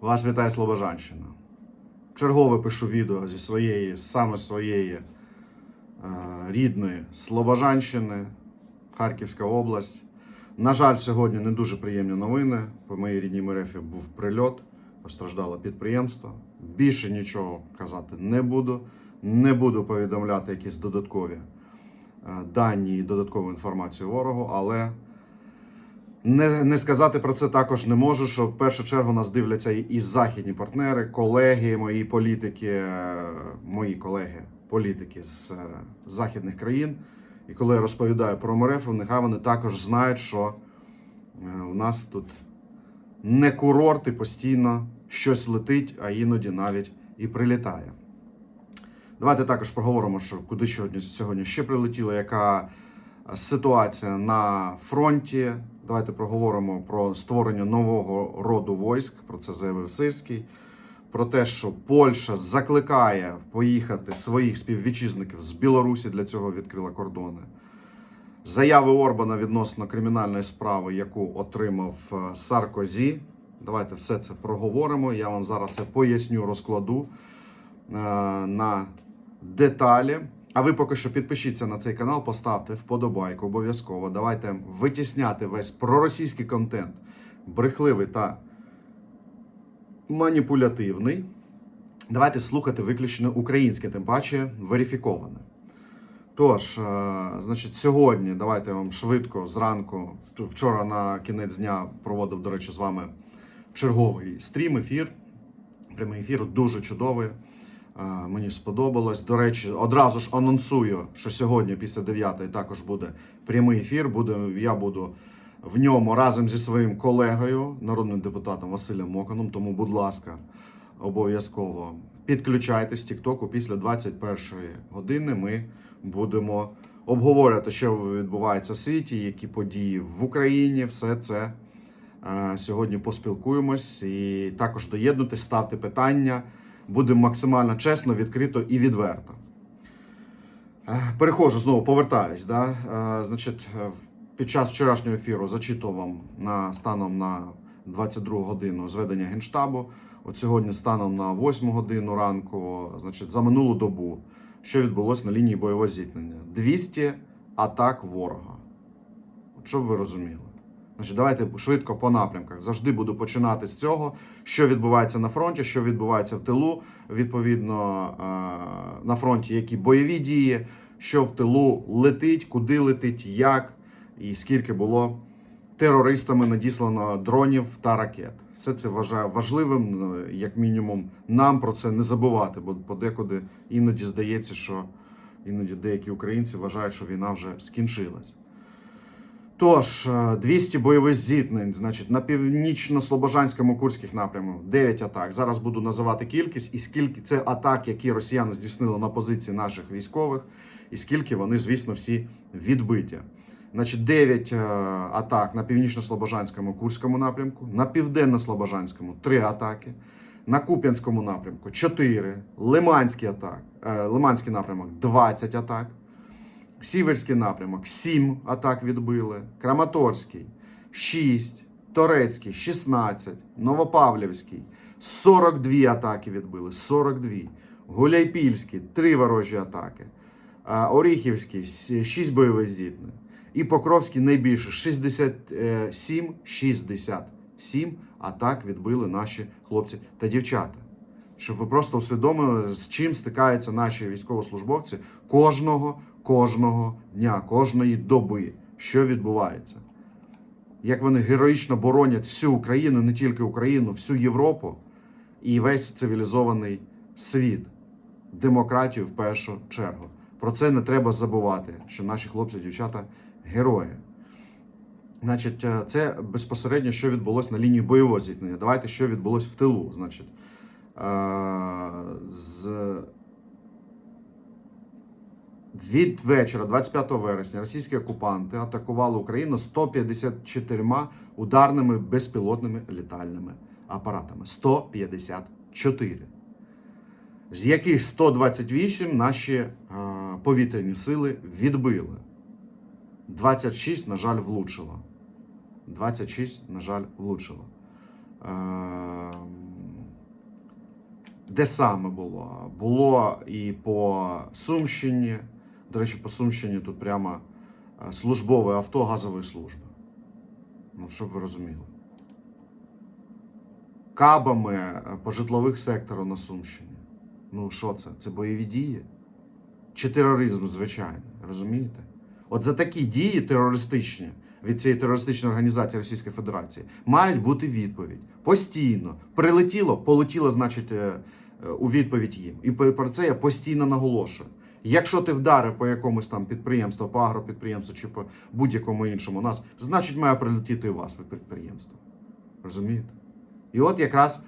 Вас вітає Слобожанщина. Чергове пишу відео зі своєї, саме своєї е, рідної Слобожанщини, Харківська область. На жаль, сьогодні не дуже приємні новини. По моїй рідній мерефі був прильот, постраждало підприємство. Більше нічого казати не буду. Не буду повідомляти якісь додаткові е, дані і додаткову інформацію ворогу, але не, не сказати про це також не можу, що в першу чергу нас дивляться і, західні партнери, колеги, мої політики, е, мої колеги, політики з е, західних країн. І коли я розповідаю про МРФ, нехай вони також знають, що е, у нас тут не курорт і постійно щось летить, а іноді навіть і прилітає. Давайте також поговоримо, що куди сьогодні ще прилетіло, яка ситуація на фронті. Давайте проговоримо про створення нового роду військ. Про це заявив Сирський. Про те, що Польща закликає поїхати своїх співвітчизників з Білорусі для цього відкрила кордони. Заяви Орбана відносно кримінальної справи, яку отримав е, Саркозі. Давайте все це проговоримо. Я вам зараз поясню, розкладу е, на деталі. А ви поки що підпишіться на цей канал, поставте вподобайку обов'язково. Давайте витісняти весь проросійський контент, брехливий та маніпулятивний. Давайте слухати виключно українське, тим паче верифіковане. Тож, е, значить, сьогодні давайте вам швидко зранку. Вчора на кінець дня проводив, до речі, з вами черговий стрім, ефір. Прямий ефір дуже чудовий. Мені сподобалось. До речі, одразу ж анонсую, що сьогодні, після 9 також буде прямий ефір. Буде, я буду в ньому разом зі своїм колегою, народним депутатом Василем Моканом. Тому, будь ласка, обов'язково підключайтесь Тіктоку після 21 години. Ми будемо обговорювати, що відбувається в світі, які події в Україні. Все це е, сьогодні поспілкуємось і також доєднуйтесь, ставте питання. Будемо максимально чесно, відкрито і відверто. Е, Переходжу знову, повертаюсь. Да? Е, Значить, е, під час вчорашнього ефіру зачитував вам на станом на 22 годину зведення Генштабу. От сьогодні станом на 8 годину ранку, значить, за минулу добу, що відбулося на лінії бойового зіткнення. 200 атак ворога. От щоб ви розуміли. Значить, давайте швидко по напрямках. Завжди буду починати з цього, що відбувається на фронті, що відбувається в тилу. Відповідно, е, на фронті які бойові дії, що в тилу летить, куди летить, як і скільки було терористами надіслано дронів та ракет. Все це вважаю важливим, е, як мінімум, нам про це не забувати, бо подекуди іноді здається, що іноді деякі українці вважають, що війна вже скінчилась. Тож, е, 200 бойових зіткнень, значить, на північно-слобожанському курських напрямах 9 атак. Зараз буду називати кількість і скільки це атак, які росіяни здійснили на позиції наших військових, і скільки вони, звісно, всі відбиті. Значить, 9 е, атак на північно-слобожанському курському напрямку, на південно-слобожанському 3 атаки, на Куп'янському напрямку 4, Лиманський атак, е, Лиманський напрямок 20 атак. Сіверський напрямок 7 атак відбили, Краматорський 6, Торецький 16, Новопавлівський 42 атаки відбили. 42. Гуляйпільський 3 ворожі атаки. Оріхівський 6 бойових зіткнень. І Покровський найбільше 67, 67 атак відбили наші хлопці та дівчата. Щоб ви просто усвідомили, з чим стикаються наші військовослужбовці кожного кожного дня, кожної доби, що відбувається. Як вони героїчно боронять всю Україну, не тільки Україну, всю Європу і весь цивілізований світ, демократію в першу чергу. Про це не треба забувати, що наші хлопці дівчата герої. Значить, е, це безпосередньо, що відбулося на лінії бойового зіткнення. Давайте, що відбулося в тилу. Значить, е, з від вечора, 25 вересня, російські окупанти атакували Україну 154 ударними безпілотними літальними апаратами. 154. З яких 128 наші е, повітряні сили відбили. 26, на жаль, влучило. 26, на жаль, влучило. Е, Де саме було? Було і по Сумщині. До речі, по Сумщині тут прямо е, службове авто газової служби. Ну, щоб ви розуміли. Кабами е, по житлових сектору на Сумщині. Ну, що це? Це бойові дії? Чи тероризм, звичайно, розумієте? От за такі дії терористичні від цієї терористичної організації Російської Федерації мають бути відповідь. Постійно. Прилетіло, полетіло, значить, е, у відповідь їм. І про це я постійно наголошую. Якщо ти вдарив по якомусь там підприємству, по агропідприємству чи по будь-якому іншому нас, значить має прилетіти у вас від підприємства. Розумієте? І от якраз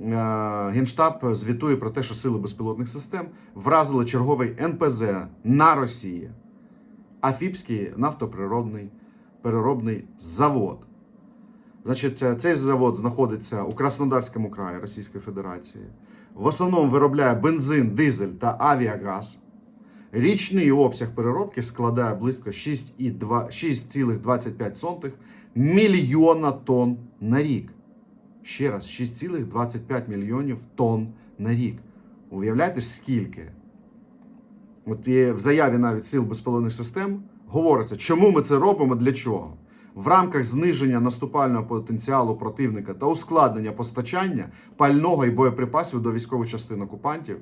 е, Генштаб звітує про те, що сили безпілотних систем вразили черговий НПЗ на Росії, Афіпський нафтоприробний переробний завод. Значить, е, цей завод знаходиться у Краснодарському краї Російської Федерації. В основному виробляє бензин, дизель та авіагаз. Річний обсяг переробки складає близько 6,25 мільйона тонн на рік. Ще раз, 6,25 мільйонів тонн на рік. Уявляєте, скільки? От є в заяві навіть сил безпілотних систем говориться, чому ми це робимо, для чого. В рамках зниження наступального потенціалу противника та ускладнення постачання пального і боєприпасів до військових частин окупантів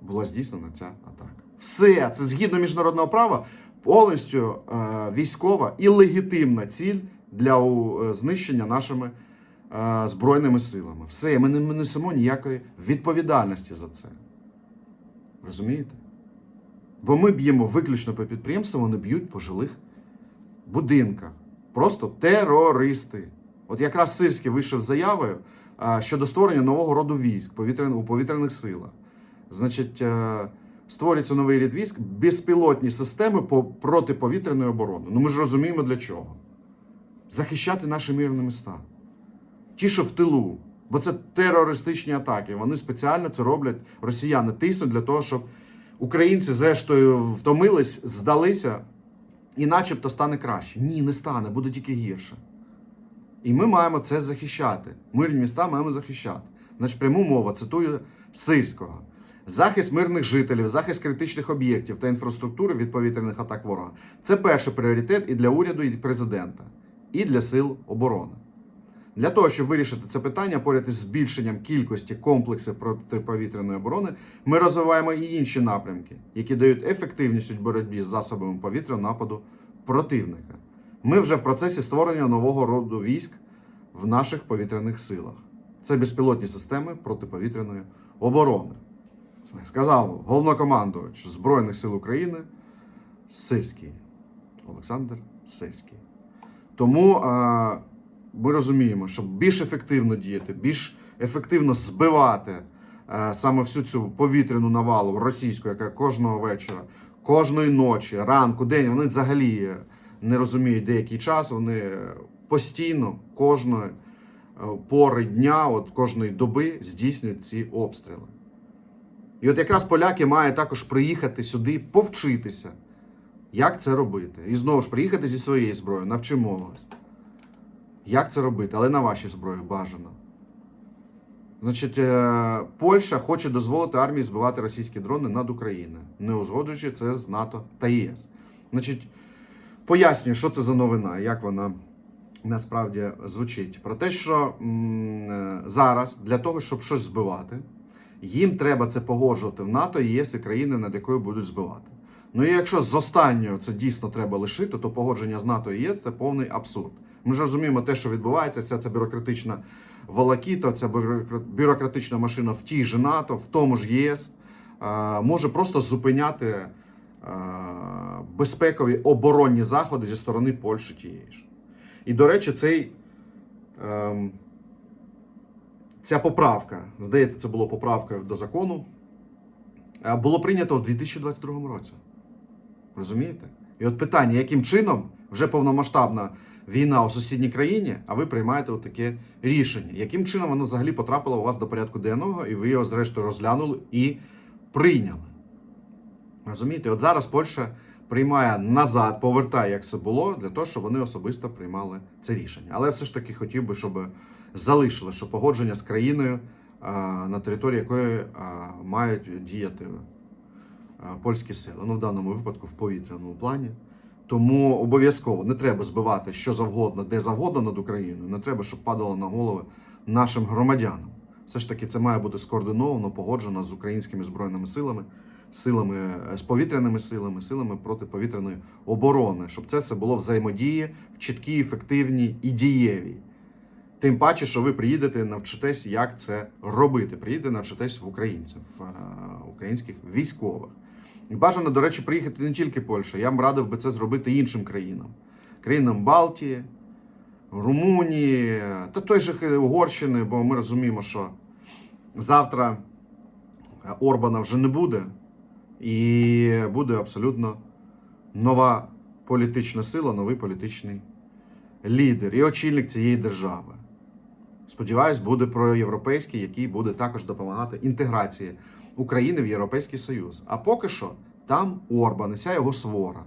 була здійснена ця атака. Все це згідно міжнародного права повністю е, військова і легітимна ціль для е, знищення нашими е, збройними силами. Все, ми не несемо ніякої відповідальності за це. Розумієте? Бо ми б'ємо виключно по підприємствам, вони б'ють по жилих будинках. Просто терористи. От якраз Сирський вийшов з заявою а, щодо створення нового роду військ повітрян- у повітряних силах. Значить, е, створюється новий рід військ, безпілотні системи по протиповітряної оборони. Ну ми ж розуміємо для чого. Захищати наші мирні міста. Ті, що в тилу. Бо це терористичні атаки. Вони спеціально це роблять. Росіяни тиснуть для того, щоб українці, зрештою, втомились, здалися, і начебто стане краще. Ні, не стане, буде тільки гірше. І ми маємо це захищати. Мирні міста маємо захищати. Значить, пряму мову цитую Сирського. Захист мирних жителів, захист критичних об'єктів та інфраструктури від повітряних атак ворога це перший пріоритет і для уряду, і президента, і для сил оборони. Для того, щоб вирішити це питання, поряд із збільшенням кількості комплексів протиповітряної оборони, ми розвиваємо і інші напрямки, які дають ефективність у боротьбі з засобами повітряного нападу противника. Ми вже в процесі створення нового роду військ в наших повітряних силах. Це безпілотні системи протиповітряної оборони. Сказав головнокомандувач Збройних сил України Сирський. Олександр Сирський. Тому е, ми розуміємо, щоб більш ефективно діяти, більш ефективно збивати е, саме всю цю повітряну навалу російську, яка кожного вечора, кожної ночі, ранку, день, вони взагалі не розуміють деякий час, вони постійно кожної е, пори дня, от кожної доби здійснюють ці обстріли. І от якраз поляки мають також приїхати сюди, повчитися, як це робити. І знову ж приїхати зі своєю зброєю, навчимо вас. Як це робити, але на вашій зброї бажано. Значить, е, Польща хоче дозволити армії збивати російські дрони над Україною, не узгоджуючи це з НАТО та ЄС. Значить, пояснюю, що це за новина, як вона насправді звучить. Про те, що м, е, зараз для того, щоб щось збивати, їм треба це погоджувати в НАТО, і ЄС і країни, над якою будуть збивати. Ну і якщо з останнього це дійсно треба лишити, то погодження з НАТО і ЄС це повний абсурд. Ми ж розуміємо те, що відбувається, вся ця бюрократична волокіта, ця бюрократична машина в тій же НАТО, в тому ж ЄС, е, може просто зупиняти е, безпекові оборонні заходи зі сторони Польщі тієї ж. І, до речі, цей. Ця поправка, здається, це було поправкою до закону, е, було прийнято в 2022 році. Розумієте? І от питання, яким чином вже повномасштабна війна у сусідній країні, а ви приймаєте таке рішення? Яким чином воно взагалі потрапило у вас до порядку денного, і ви його зрештою розглянули і прийняли? Розумієте? От зараз Польща приймає назад, повертає, як це було, для того, щоб вони особисто приймали це рішення. Але все ж таки хотів би, щоб залишили, що погодження з країною на території якої мають діяти польські сили. Ну, в даному випадку в повітряному плані. Тому обов'язково не треба збивати що завгодно, де завгодно над Україною. Не треба, щоб падало на голови нашим громадянам. Все ж таки, це має бути скоординовано, погоджено з українськими збройними силами, силами е, з повітряними силами, силами протиповітряної оборони, щоб це все було взаємодії в чіткій, ефективній і дієвій. Тим паче, що ви приїдете, навчитесь, як це робити. Приїдете, навчитесь в українців, в е, українських військових. Бажано, до речі, приїхати не тільки Польща. Я б радив би це зробити іншим країнам, країнам Балтії, Румунії та той же Угорщини, бо ми розуміємо, що завтра Орбана вже не буде, і буде абсолютно нова політична сила, новий політичний лідер і очільник цієї держави. Сподіваюсь, буде проєвропейський, який буде також допомагати інтеграції України в Європейський Союз. А поки що там Орбан і вся його свора.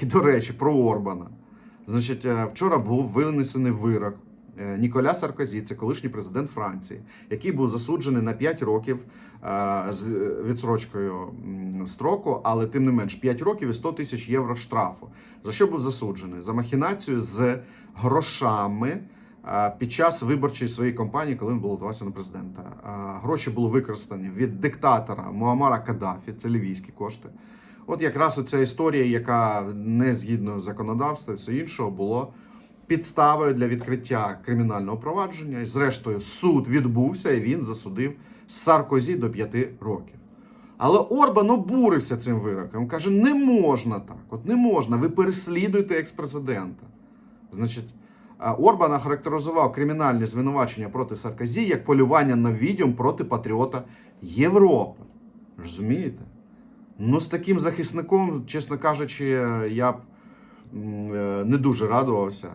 І до речі, про Орбана. Значить, е, вчора був винесений вирок е, Ніколя Саркозі, це колишній президент Франції, який був засуджений на 5 років е, з відсрочкою строку, але тим не менш 5 років і 100 тисяч євро штрафу. За що був засуджений? За махінацію з грошами під час виборчої своєї кампанії, коли він балотувався на президента. Гроші були використані від диктатора Муамара Каддафі, це лівійські кошти. От якраз оця історія, яка не згідно законодавства все іншого, було підставою для відкриття кримінального провадження. І зрештою, суд відбувся і він засудив Саркозі до 5 років. Але Орбан обурився цим вироком. Каже: не можна так, от не можна. Ви переслідуєте експрезидента. Значить, Орбан характеризував кримінальні звинувачення проти Саркозі як полювання на відьом проти патріота Європи. Розумієте? Ну, з таким захисником, чесно кажучи, я б е, не дуже радувався.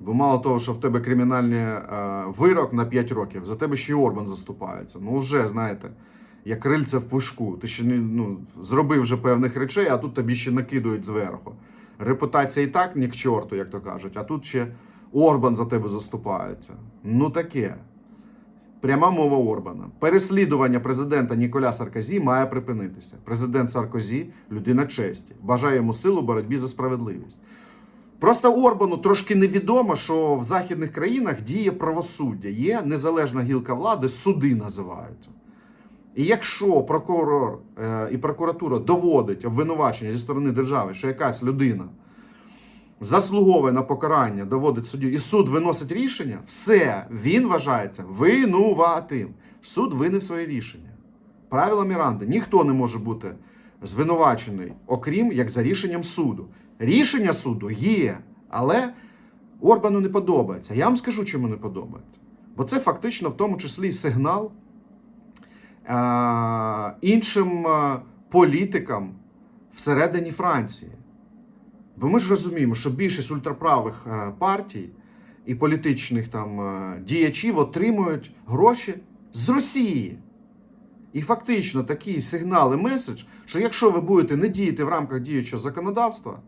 Бо мало того, що в тебе кримінальний е, вирок на 5 років, за тебе ще й Орбан заступається. Ну, вже, знаєте, як крильце в пушку. Ти ще не ну, зробив вже певних речей, а тут тобі ще накидують зверху. Репутація і так ні к чорту, як то кажуть, а тут ще Орбан за тебе заступається. Ну таке. Пряма мова Орбана. Переслідування президента Ніколя Саркозі має припинитися. Президент Саркозі людина честі. Бажає йому силу в боротьбі за справедливість. Просто Орбану трошки невідомо, що в західних країнах діє правосуддя. Є незалежна гілка влади, суди називаються. І якщо прокурор е, і прокуратура доводить обвинувачення зі сторони держави, що якась людина заслуговує на покарання, доводить суддю, і суд виносить рішення, все, він вважається винуватим. Суд винив своє рішення. Правила Міранди, ніхто не може бути звинувачений, окрім як за рішенням суду. Рішення суду є, але Орбану не подобається. Я вам скажу, чому не подобається. Бо це фактично в тому числі сигнал е, іншим е, політикам всередині Франції. Бо ми ж розуміємо, що більшість ультраправих е, партій і політичних там е, діячів отримують гроші з Росії. І фактично такий сигнал меседж, що якщо ви будете не діяти в рамках діючого законодавства,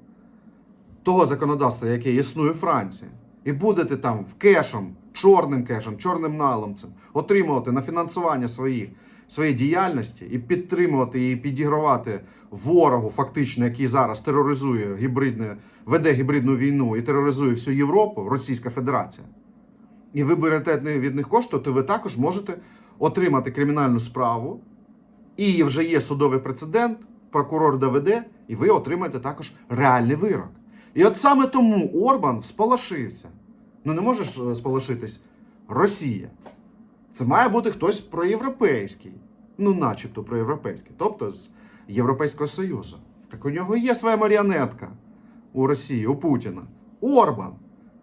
того законодавства, яке існує в Франції, і будете там в кешем, чорним кешем, чорним наломцем отримувати на фінансування своїх, своєї діяльності і підтримувати і підігравати ворогу, фактично, який зараз тероризує гібридне, веде гібридну війну і тероризує всю Європу, Російська Федерація, і ви берете від них кошти, то ви також можете отримати кримінальну справу, і вже є судовий прецедент, прокурор доведе, і ви отримаєте також реальний вирок. І от саме тому Орбан всполошився. Ну не можеш е, сполошитись Росія. Це має бути хтось проєвропейський, ну, начебто проєвропейський, тобто з Європейського Союзу. Так у нього є своя маріонетка у Росії, у Путіна. Орбан,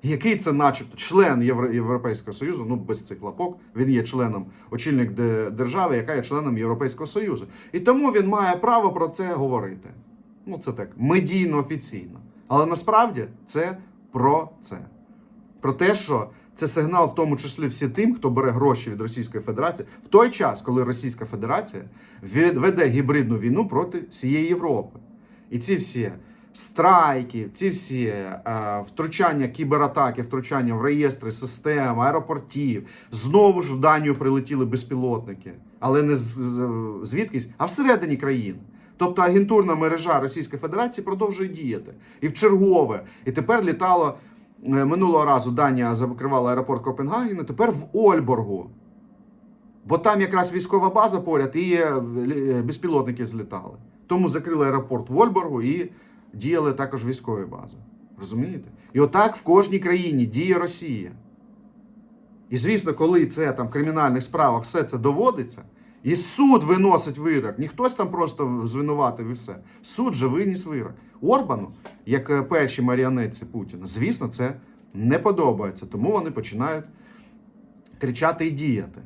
який це, начебто, член Євро- Європейського Союзу, ну без цих лапок, він є членом, очільник держави, яка є членом Європейського Союзу. І тому він має право про це говорити. Ну, це так, медійно офіційно. Але насправді це про це. Про те, що це сигнал, в тому числі всі тим, хто бере гроші від Російської Федерації в той час, коли Російська Федерація веде гібридну війну проти всієї Європи. І ці всі страйки, ці всі е, втручання кібератаки, втручання в реєстри систем, аеропортів. Знову ж в Данію прилетіли безпілотники, але не з, звідкись, а всередині країни. Тобто агентурна мережа Російської Федерації продовжує діяти. І в чергове. І тепер літало минулого разу Данія закривала аеропорт Копенгагена, тепер в Ольборгу. Бо там якраз військова база поряд і е, безпілотники злітали. Тому закрили аеропорт в Ольборгу і діяли також військові бази. Розумієте? І отак в кожній країні діє Росія. І звісно, коли це там в кримінальних справах все це доводиться, і суд виносить вирок, не хтось там просто звинуватив і все. Суд же виніс вирок. Орбану, як е, перші маріонетці Путіна, звісно, це не подобається. Тому вони починають кричати і діяти.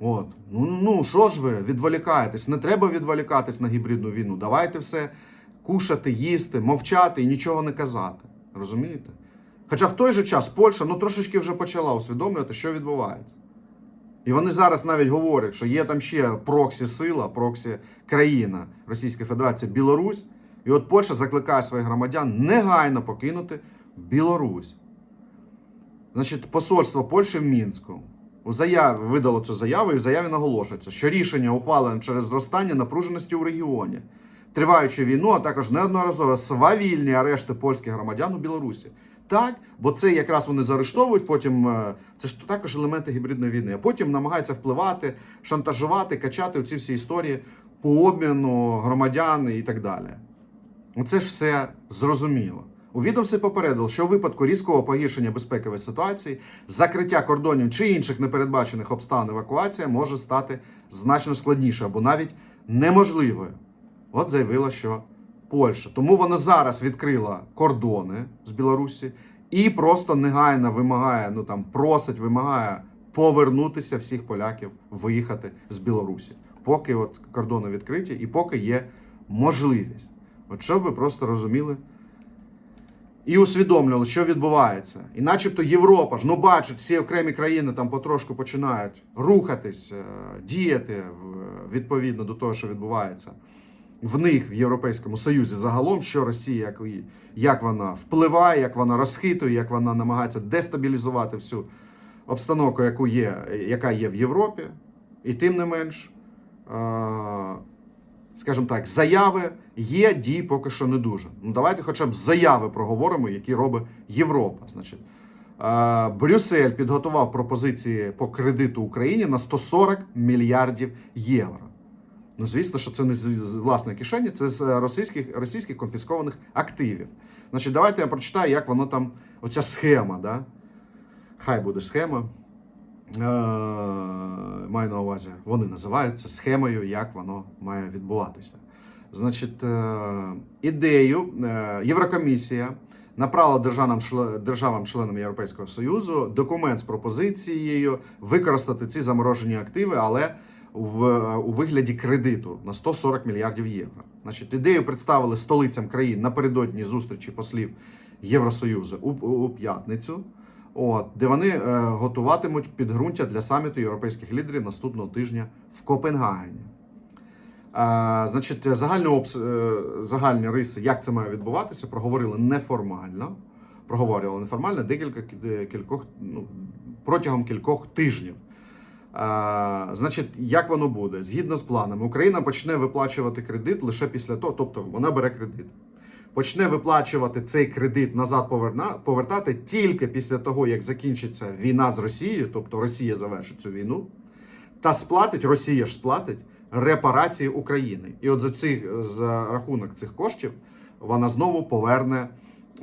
От. Ну, ну що ж ви відволікаєтесь? Не треба відволікатись на гібридну війну. Давайте все кушати, їсти, мовчати і нічого не казати. Розумієте? Хоча в той же час Польща ну, трошечки вже почала усвідомлювати, що відбувається. І вони зараз навіть говорять, що є там ще проксі-сила, проксі-країна Російська Федерація Білорусь. І от Польща закликає своїх громадян негайно покинути Білорусь. Значить, посольство Польщі в Мінську у заяві видало цю заяву, і в заяві наголошується, що рішення ухвалене через зростання напруженості у регіоні, триваючи війну, а також неодноразове свавільні арешти польських громадян у Білорусі. Так, бо це якраз вони заарештовують, потім е, це ж також елементи гібридної війни, а потім намагаються впливати, шантажувати, качати ці всі історії по обміну громадян і так далі. Оце ж все зрозуміло. У відомстві попередило, що у випадку різкого погіршення безпекової ситуації, закриття кордонів чи інших непередбачених обставин евакуація може стати значно складніше або навіть неможливою. От заявила, що Польща. Тому вона зараз відкрила кордони з Білорусі і просто негайно вимагає, ну там просить, вимагає повернутися всіх поляків, виїхати з Білорусі, поки от кордони відкриті і поки є можливість. От щоб ви просто розуміли і усвідомлювали, що відбувається. І начебто Європа ж ну бачить, всі окремі країни там потрошку починають рухатись, е, діяти відповідно до того, що відбувається в них в Європейському Союзі загалом, що Росія, як, як вона впливає, як вона розхитує, як вона намагається дестабілізувати всю обстановку, яку є, яка є в Європі. І тим не менш, скажімо так, заяви є, дій поки що не дуже. Ну давайте хоча б заяви проговоримо, які робить Європа. Значить, Брюссель підготував пропозиції по кредиту Україні на 140 мільярдів євро. Ну, звісно, що це не з власної кишені, це з е, російських, російських конфіскованих активів. Значить, давайте я прочитаю, як воно там, оця схема, да? Хай буде схема. Е, маю на увазі, вони називаються схемою, як воно має відбуватися. Значить, е, ідею е, Єврокомісія направила державам, державам-членам Європейського Союзу документ з пропозицією використати ці заморожені активи, але в, у вигляді кредиту на 140 мільярдів євро. Значить, ідею представили столицям країн напередодні зустрічі послів Євросоюзу у, у п'ятницю. От, де вони е, готуватимуть підґрунтя для саміту європейських лідерів наступного тижня в Копенгагені. Е, значить, загальні, обс... е, загальні риси, як це має відбуватися, проговорили неформально. Проговорювали неформально декілька кількох, ну, протягом кількох тижнів. Е, значить, як воно буде? Згідно з планами, Україна почне виплачувати кредит лише після того, тобто вона бере кредит. Почне виплачувати цей кредит назад поверна- повертати тільки після того, як закінчиться війна з Росією, тобто Росія завершить цю війну, та сплатить, Росія ж сплатить репарації України. І от за цих за рахунок цих коштів вона знову поверне,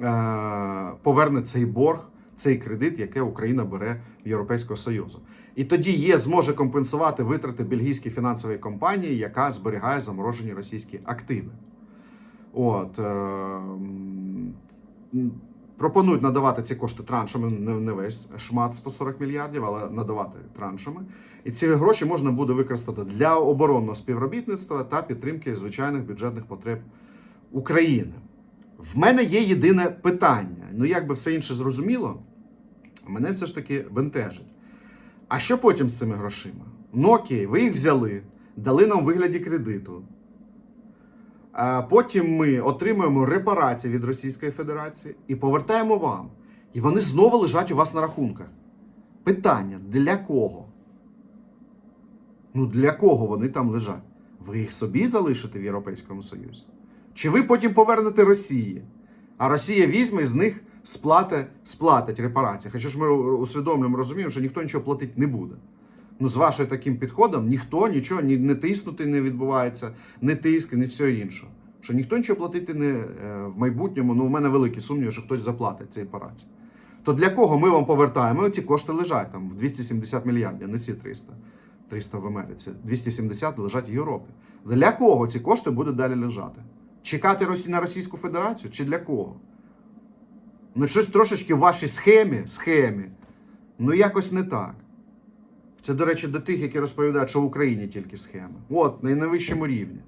е, поверне цей борг, цей кредит, який Україна бере в Європейського Союзу. І тоді є зможе компенсувати витрати бельгійської фінансової компанії, яка зберігає заморожені російські активи. От, е, пропонують надавати ці кошти траншами, не, весь шмат в 140 мільярдів, але надавати траншами. І ці гроші можна буде використати для оборонного співробітництва та підтримки звичайних бюджетних потреб України. В мене є єдине питання. Ну, як би все інше зрозуміло, мене все ж таки бентежить. А що потім з цими грошима? Ну окей, ви їх взяли, дали нам вигляді кредиту. Е, Потім ми отримуємо репарації від Російської Федерації і повертаємо вам. І вони знову лежать у вас на рахунках. Питання: для кого? Ну, для кого вони там лежать? Ви їх собі залишите в Європейському Союзі? Чи ви потім повернете Росії? А Росія візьме з них сплати, сплатить репарації. Хоча ж ми усвідомлюємо, розуміємо, що ніхто нічого платити не буде. Ну, з вашим таким підходом ніхто нічого ні, не тиснути не відбувається, не тиск, ні все інше. Що ніхто нічого платити не е, в майбутньому, ну, у мене великі сумніви, що хтось заплатить ці репарації. То для кого ми вам повертаємо? Ці кошти лежать там в 270 мільярдів, не ці 300. 300 в Америці, 270 лежать в Європі. Для кого ці кошти будуть далі лежати? Чекати на Російську Федерацію чи для кого? Ну, щось трошечки в вашій схемі, схемі, ну якось не так. Це, до речі, до тих, які розповідають, що в Україні тільки схеми. От, на найвищому рівні.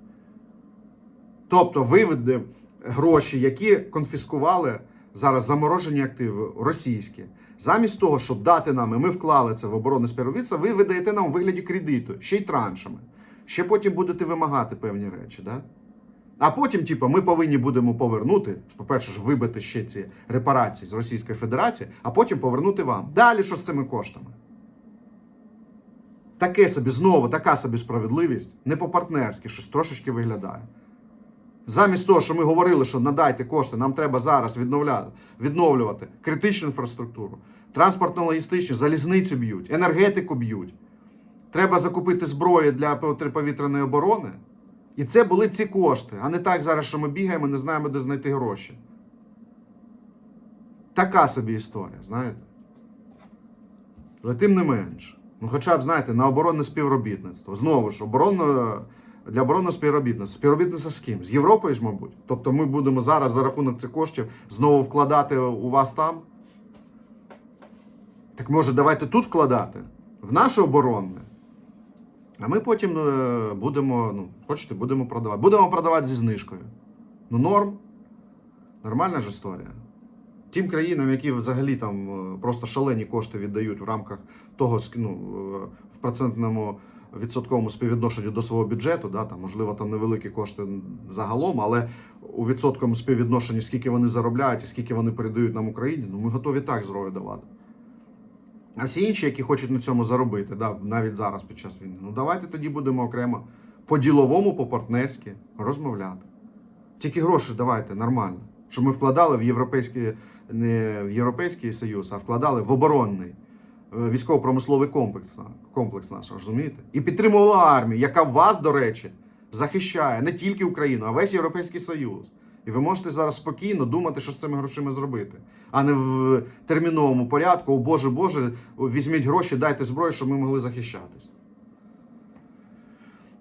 Тобто виведе гроші, які конфіскували зараз заморожені активи російські. Замість того, щоб дати нам, і ми вклали це в оборонне співробітництво, ви видаєте нам у вигляді кредиту, ще й траншами. Ще потім будете вимагати певні речі. Да? А потім, типу, ми повинні будемо повернути, по-перше, ж вибити ще ці репарації з Російської Федерації, а потім повернути вам. Далі що з цими коштами? Таке собі знову, така собі справедливість, не по-партнерськи, щось трошечки виглядає. Замість того, що ми говорили, що надайте кошти, нам треба зараз відновляти, відновлювати критичну інфраструктуру, транспортно-логістичну, залізницю б'ють, енергетику б'ють. Треба закупити зброю для протиповітряної оборони. І це були ці кошти, а не так зараз, що ми бігаємо, не знаємо, де знайти гроші. Така собі історія, знаєте. Але тим не менш. Ну, хоча б, знаєте, на оборонне співробітництво. Знову ж, оборонно, для оборонного співробітництва. Співробітництво з ким? З Європою ж, мабуть. Тобто ми будемо зараз за рахунок цих коштів знову вкладати у вас там. Так може, давайте тут вкладати, в наше оборонне. А ми потім е, будемо, ну, хочете, будемо продавати. Будемо продавати зі знижкою. Ну, норм. Нормальна ж історія. Тим країнам, які взагалі там е, просто шалені кошти віддають в рамках того, ну, е, в процентному відсотковому співвідношенню до свого бюджету, да, там, можливо, там невеликі кошти загалом, але у відсотковому співвідношенні, скільки вони заробляють і скільки вони передають нам Україні, ну ми готові так зброю давати. А всі інші, які хочуть на цьому заробити, да, навіть зараз під час війни, ну давайте тоді будемо окремо по-діловому, по-партнерськи розмовляти. Тільки гроші давайте нормально. Щоб ми вкладали в європейський, не в Європейський Союз, а вкладали в оборонний е, військово-промисловий комплекс, комплекс наш, розумієте? І підтримували армію, яка вас, до речі, захищає не тільки Україну, а весь Європейський Союз. І ви можете зараз спокійно думати, що з цими грошима зробити, а не в терміновому порядку, о Боже Боже, візьміть гроші, дайте зброю, щоб ми могли захищатись.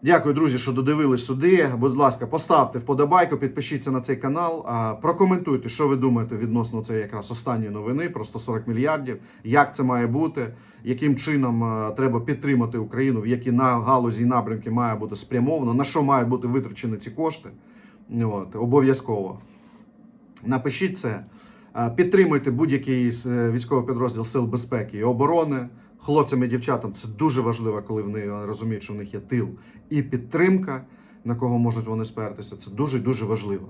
Дякую, друзі, що додивились сюди. Будь ласка, поставте вподобайку, підпишіться на цей канал, прокоментуйте, що ви думаєте відносно цієї якраз останньої новини про 140 мільярдів, як це має бути, яким чином треба підтримати Україну, в які на галузі і напрямки має бути спрямовано, на що мають бути витрачені ці кошти. От, обов'язково. Напишіть це. Е, Підтримуйте будь-який е, військовий підрозділ Сил безпеки і оборони. Хлопцям і дівчатам це дуже важливо, коли вони розуміють, що в них є тил і підтримка, на кого можуть вони спертися. Це дуже дуже важливо.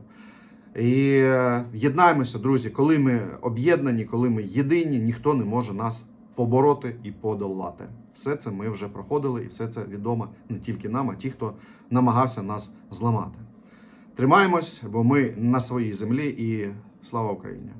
І е, єднаємося, друзі, коли ми об'єднані, коли ми єдині, ніхто не може нас побороти і подолати. Все це ми вже проходили, і все це відомо не тільки нам, а ті, хто намагався нас зламати. Тримаємось, бо ми на своїй землі і слава Україні!